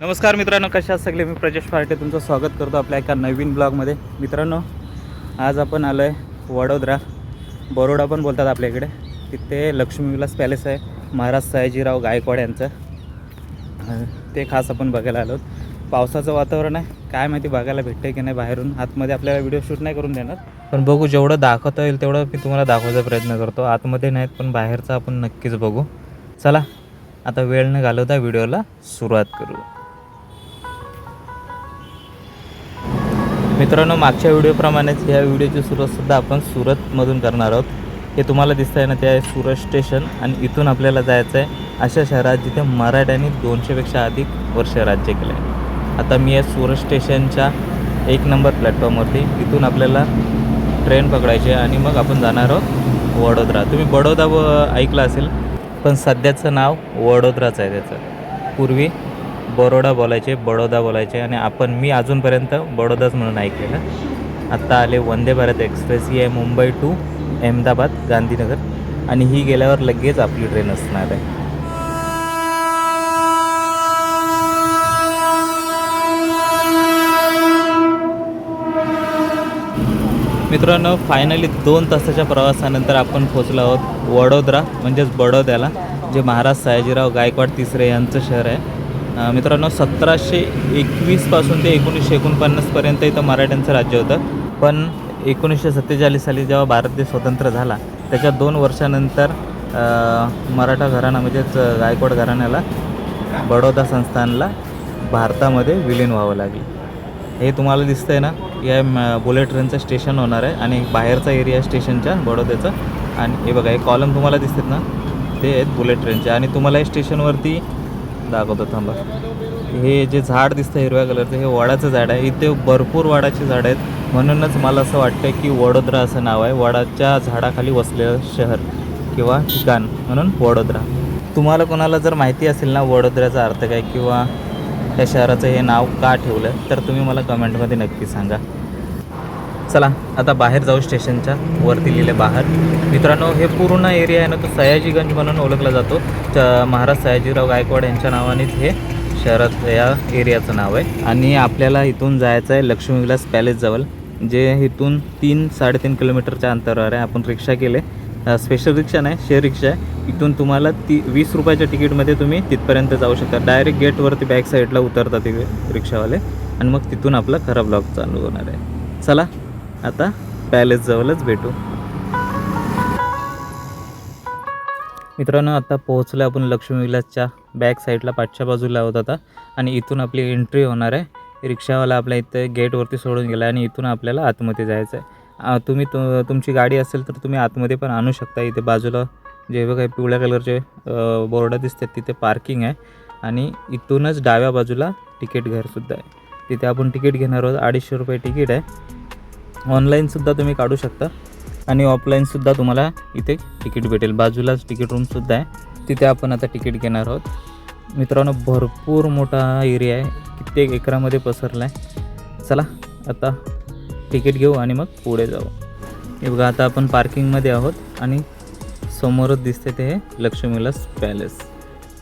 नमस्कार मित्रांनो कशा आहात सगळे? मी प्रजेश फार्टे तुमचं स्वागत करतो आपल्या एका नवीन ब्लॉगमध्ये. मित्रांनो आज आपण आलो आहे वडोदरा. बरोडा पण बोलतात आपल्या इकडे तिथे लक्ष्मी विलास पॅलेस आहे. महाराज सयाजीराव गायकवाड यांचं. ते खास आपण बघायला आलो. पावसाचं वातावरण आहे. काय माहिती बघायला भेटतं की नाही बाहेरून. आतमध्ये आपल्याला व्हिडिओ शूट नाही करून देणार. पण बघू जेवढं दाखवता येईल तेवढं मी तुम्हाला दाखवायचा प्रयत्न करतो. आतमध्ये नाहीत पण बाहेरचं आपण नक्कीच बघू. चला आता वेळ न घालवता व्हिडिओला सुरुवात करू मित्रांनो मागच्या व्हिडिओप्रमाणेच ह्या व्हिडिओची सुरुवातसुद्धा आपण सुरतमधून करणार आहोत. हे तुम्हाला दिसतं आहे ना ते आहे सुरत स्टेशन आणि इथून आपल्याला जायचं आहे अशा शहरात जिथे मराठ्यांनी दोनशेपेक्षा अधिक वर्ष राज्य केलं आहे आता मी आहे सुरत स्टेशनच्या एक नंबर प्लॅटफॉर्मवरती इथून आपल्याला ट्रेन पकडायची आहे आणि मग आपण जाणार आहोत वडोदरा. तुम्ही बडोदा व ऐकलं असेल पण सध्याचं नाव वडोदराचं आहे त्याचं. पूर्वी बरोडा बोलायचे बडोदा बोलायचे आणि आपण मी अजूनपर्यंत बडोदाच म्हणून ऐकलेलं. आत्ता आले वंदे भारत एक्सप्रेस ही आहे मुंबई टू अहमदाबाद गांधीनगर. आणि ही गेल्यावर लगेच आपली ट्रेन असणार आहे. मित्रांनो फायनली दोन तासाच्या प्रवासानंतर आपण पोचलो आहोत वडोदरा म्हणजेच बडोद्याला जे महाराज सयाजीराव गायकवाड तिसरे यांचं शहर आहे. मित्रांनो सतराशे एकवीसपासून ते एकोणीसशे एकोणपन्नासपर्यंत इथं मराठ्यांचं राज्य होतं. पण एकोणीसशे सत्तेचाळीस साली जेव्हा भारत देश स्वतंत्र झाला त्याच्या दोन वर्षानंतर मराठा घराणा म्हणजेच गायकवाड घराण्याला बडोदा संस्थानला भारतामध्ये विलीन व्हावं लागलं. हे तुम्हाला दिसतं आहे ना या बुलेट ट्रेनचं स्टेशन होणार आहे आणि बाहेरचा एरिया आहे स्टेशनच्या बडोद्याचा. आणि हे बघा हे कॉलम तुम्हाला दिसतात ना ते आहेत बुलेट ट्रेनचे. आणि तुम्हाला या स्टेशनवरती दाखवतो थांबा. हे जे झाड दिसतं हिरव्या कलरचं हे वडाचं झाड आहे. इथे भरपूर वडाची झाडं आहेत. म्हणूनच मला असं वाटतं की वडोदरा असं नाव आहे. वडाच्या झाडाखाली वसलेलं शहर किंवा ठिकाण म्हणून वडोदरा. तुम्हाला कोणाला जर माहिती असेल ना वडोदऱ्याचा अर्थ काय किंवा त्या शहराचं हे नाव का ठेवलं तर तुम्ही मला कमेंटमध्ये नक्की सांगा. चला आता बाहेर जाऊ स्टेशनच्या वरती लिहिले बाहेर. मित्रांनो हे पूर्ण एरिया आहे ना तो सयाजीगंज म्हणून ओळखला जातो. महाराज सयाजीराव गायकवाड यांच्या नावानेच हे शहरात या एरियाचं नाव आहे. आणि आपल्याला इथून जायचं आहे लक्ष्मी विलास पॅलेसजवळ जे इथून तीन साडेतीन किलोमीटरच्या अंतरावर आहे. आपण रिक्षा केले. स्पेशल रिक्षा नाही शेअर रिक्षा आहे. इथून तुम्हाला ती वीस रुपयाच्या तिकीटमध्ये तुम्ही तिथपर्यंत जाऊ शकता. डायरेक्ट गेटवरती बॅक साईडला उतरतात ते रिक्षावाले. आणि मग तिथून आपला खरा ब्लॉग चालू होणार आहे. चला आता पॅलेसजवळच भेटू. मित्रांनो आता पोहोचलो आपण लक्ष्मी विलासच्या बॅक साईडला पाठच्या बाजूला आहोत आता. आणि इथून आपली एंट्री होणार आहे. रिक्षावाला आपल्या इथं गेटवरती सोडून गेला आणि इथून आपल्याला आतमध्ये जायचं आहे. तुम्ही तु तुमची गाडी असेल तर तुम्ही आतमध्ये पण आणू शकता. इथे बाजूला जे काही पिवळ्या कलरचे बोर्ड दिसतात तिथे पार्किंग आहे. आणि इथूनच डाव्या बाजूला तिकीट घरसुद्धा आहे. तिथे आपण तिकीट घेणार आहोत. अडीचशे रुपये तिकीट आहे. ऑनलाईनसुद्धा तुम्ही काढू शकता. आणि ऑफलाईनसुद्धा तुम्हाला इथे तिकीट भेटेल. बाजूलाच तिकीट रूमसुद्धा आहे. तिथे आपण आता तिकीट घेणार आहोत. मित्रांनो भरपूर मोठा एरिया आहे. कित्येक एकरामध्ये पसरला आहे चला आता तिकीट घेऊ आणि मग पुढे जाऊ. हे बघा आता आपण पार्किंगमध्ये आहोत आणि समोरच दिसते ते हे लक्ष्मीलास पॅलेस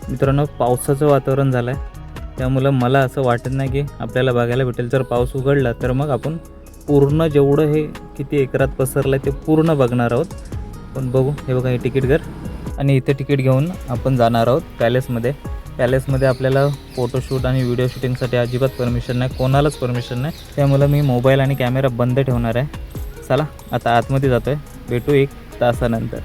मित्रांनो पावसाचं वातावरण झालं आहे त्यामुळं मला असं वाटत नाही की आपल्याला बघायला भेटेल. जर पाऊस उघडला तर मग आपण पूर्ण जेवढं हे किती एकरात पसरलं आहे ते पूर्ण बघणार आहोत. पण बघू हे बघा हे तिकीट घर. आणि इथे तिकीट घेऊन आपण जाणार आहोत पॅलेसमध्ये. पॅलेसमध्ये आपल्याला फोटोशूट आणि व्हिडिओ शूटिंगसाठी अजिबात परमिशन नाही कोणालाच परमिशन नाही. त्यामुळं मी मोबाईल आणि कॅमेरा बंद ठेवणार आहे. चला आता आतमध्ये जातो आहे भेटू एक तासानंतर.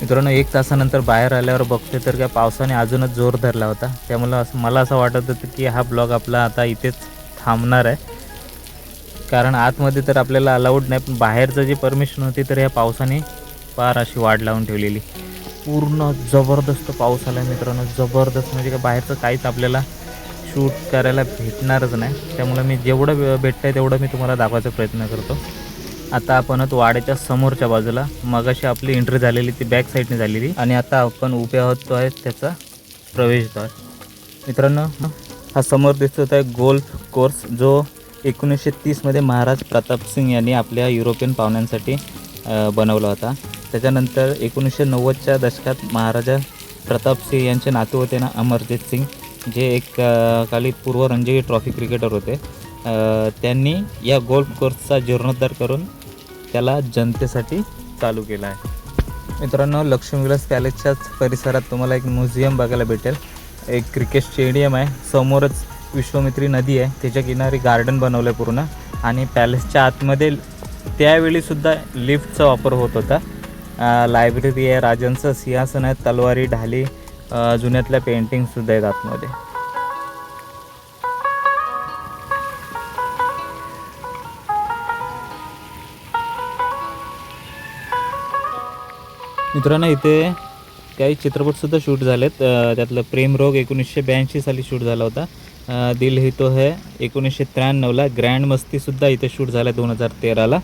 मित्रांनो एक तासानंतर बाहेर आल्यावर बघते तर काय पावसाने अजूनच जोर धरला होता. त्यामुळं असं मला असं वाटत होतं की हा ब्लॉग आपला आता इथेच थांबणार आहे. कारण आतमध्ये तर आपल्याला अलाउड नाही पण बाहेरचं जी परमिशन होती तर ह्या पावसाने फार अशी वाढ लावून ठेवलेली. पूर्ण जबरदस्त पाऊस आला आहे मित्रांनो. जबरदस्त म्हणजे का बाहेरचं काहीच आपल्याला शूट करायला भेटणारच नाही. त्यामुळं मी जेवढं भेटतं आहे तेवढं मी तुम्हाला दाखवायचा प्रयत्न करतो. आता आपण वाड्याच्या समोरच्या बाजूला. मगाशी आपली एंट्री झालेली ती बॅक साईडने झालेली. आणि आता आपण उभे आहोत तो आहे त्याचा प्रवेशद्वार. मित्रांनो हा समोर दिसतो आहे गोल्फ कोर्स जो एकोणीसशे तीसमध्ये महाराज प्रताप सिंग यांनी आपल्या युरोपियन पाहुण्यांसाठी बनवला होता. त्याच्यानंतर एकोणीसशे नव्वदच्या दशकात महाराजा प्रताप सिंग यांचे नातू होते ना अमरजित सिंग जे एक काली पूर्व रणजी ट्रॉफी क्रिकेटर होते. त्यांनी या गोल्फ कोर्सचा जीर्णोद्धार करून त्याला जनतेसाठी चालू केला आहे. मित्रांनो लक्ष्मी विलास पॅलेसच्याच परिसरात तुम्हाला एक म्युझियम बघायला भेटेल. एक क्रिकेट स्टेडियम आहे. समोरच विश्वमित्री नदी आहे. त्याच्या किनारी गार्डन बनवलं आहे पूर्ण. आणि पॅलेसच्या आतमध्ये त्यावेळीसुद्धा लिफ्टचा वापर होत होता. लायब्ररी आहे राजांचं सिंहासन आहे तलवारी ढाली जुन्यातल्या पेंटिंगसुद्धा आहेत आतमध्ये. मित्रांनो इथे काही चित्रपटसुद्धा शूट झालेत. अ, त्यातलं प्रेमरोग एकोणीसशे ब्याऐंशी साली शूट झाला होता. दिल ही तो है एकोणीसशे त्र्याण्णवला. ग्रँड मस्तीसुद्धा इथे शूट झाला दोन हजार तेराला.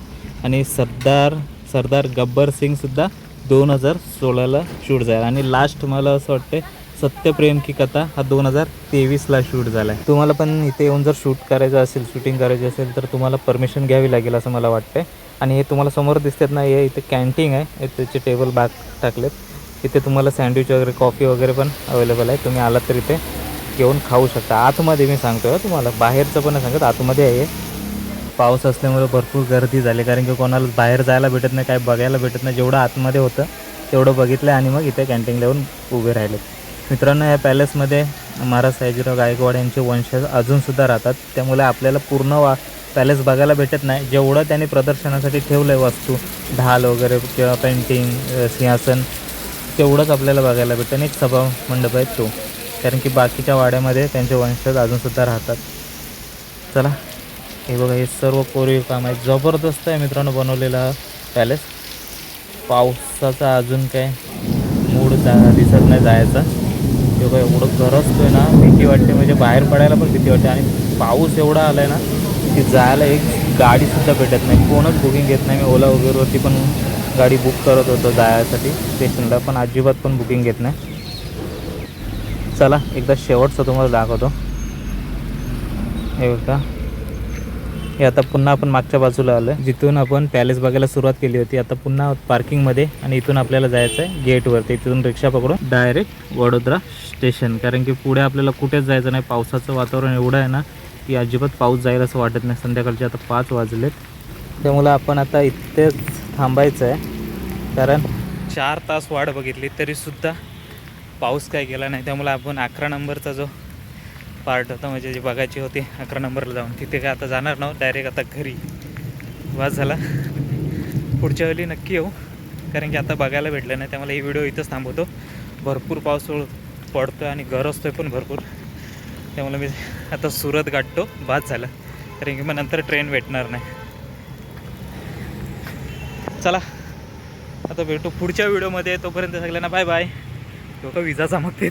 आणि सरदार सरदार गब्बर सिंगसुद्धा दोन हजार सोळाला शूट झाला. आणि लास्ट मला असं वाटते सत्यप्रेम की कथा हा दोन हजार तेवीसला शूट झाला आहे तुम्हाला पण इथे येऊन जर शूट करायचं असेल शूटिंग करायची असेल तर तुम्हाला परमिशन घ्यावी लागेल असं मला वाटतं आणि हे तुम्हाला समोर दिसतात ना हे इथे कॅन्टीन आहे. त्याचे टेबल बाग टाकलेत. इथे तुम्हाला सँडविच वगैरे कॉफी वगैरे पण अवेलेबल आहे. तुम्ही आलात तर इथे येऊन खाऊ शकता. आतमध्ये मी सांगतो आहे तुम्हाला. बाहेरचं पण सांगत आतमध्ये आहे पाऊस असल्यामुळे भरपूर गर्दी झाली. कारण की कोणाला बाहेर जायला भेटत नाही काय बघायला भेटत नाही. जेवढं आतमध्ये होतं तेवढं बघितलं आणि मग इथे कॅन्टीनला येऊन उभे राहिले. मित्रांनो या पॅलेसमध्ये महाराज सयाजीराव गायकवाड यांचे वंशज अजूनसुद्धा राहतात. त्यामुळे आपल्याला पूर्ण वा पॅलेस बघायला भेटत नाही. जेवढं त्यांनी प्रदर्शनासाठी ठेवलं आहे वस्तू ढाल वगैरे किंवा पेंटिंग सिंहासन तेवढंच आपल्याला बघायला भेटतं आणि एक सभा मंडप आहे तो. कारण की बाकीच्या वाड्यामध्ये त्यांचे वंशज अजूनसुद्धा राहतात. चला हे बघा हे सर्व कोरीव काम आहे. जबरदस्त आहे मित्रांनो बनवलेला पॅलेस पावसाचा अजून काय मूड जा दिसत नाही जायचा. हे बघा एवढं गरजतोय ना. भीती वाटते म्हणजे बाहेर पडायला पण भीती वाटते. आणि पाऊस एवढा आला आहे ना की जायला एक गाडीसुद्धा भेटत नाही. कोणच बुकिंग घेत नाही. मी ओला वगैरेवरती पण गाडी बुक करत होतो जायसाठी. स्टेशनला पण अजिबात पण बुकिंग घेत नाही. चला एकदा शेवटचं तुम्हाला दाखवतो. हे का हे आता पुन्हा आपण मागच्या बाजूला आलो आहे जिथून आपण पॅलेस बघायला सुरुवात केली होती आता पुन्हा पार्किंगमध्ये आणि इथून आपल्याला जायचं आहे गेटवरती तिथून रिक्षा पकडून डायरेक्ट वडोदरा स्टेशन कारण की पुढे आपल्याला कुठेच जायचं नाही. पावसाचं वातावरण एवढं आहे ना की अजिबात पाऊस जाईल असं वाटत नाही. संध्याकाळचे आता पाच वाजलेत. त्यामुळं आपण आता इथेच थांबायचं आहे कारण चार तास वाट बघितली तरीसुद्धा पाऊस काय गेला नाही. त्यामुळे आपण अकरा नंबरचा जो पार्ट होता म्हणजे जी बघायची होती अकरा नंबरला जाऊन तिथे काय आता जाणार नव्हतं डायरेक्ट आता घरी. वाज झाला. पुढच्या वेळी नक्की येऊ. कारण की आता बघायला भेटलं नाही त्यामुळे ही व्हिडिओ इथंच थांबवतो. भरपूर पाऊस पडतो आणि गरजतो आहे पण भरपूर. त्यामुळे मी आता सुरत गाठतो. बाद झालं. कारण की मग नंतर ट्रेन भेटणार नाही. चला. आता भेटू पुढच्या व्हिडिओमध्ये. तोपर्यंत सगळ्यांना बाय बाय. लोक विजा चमकतील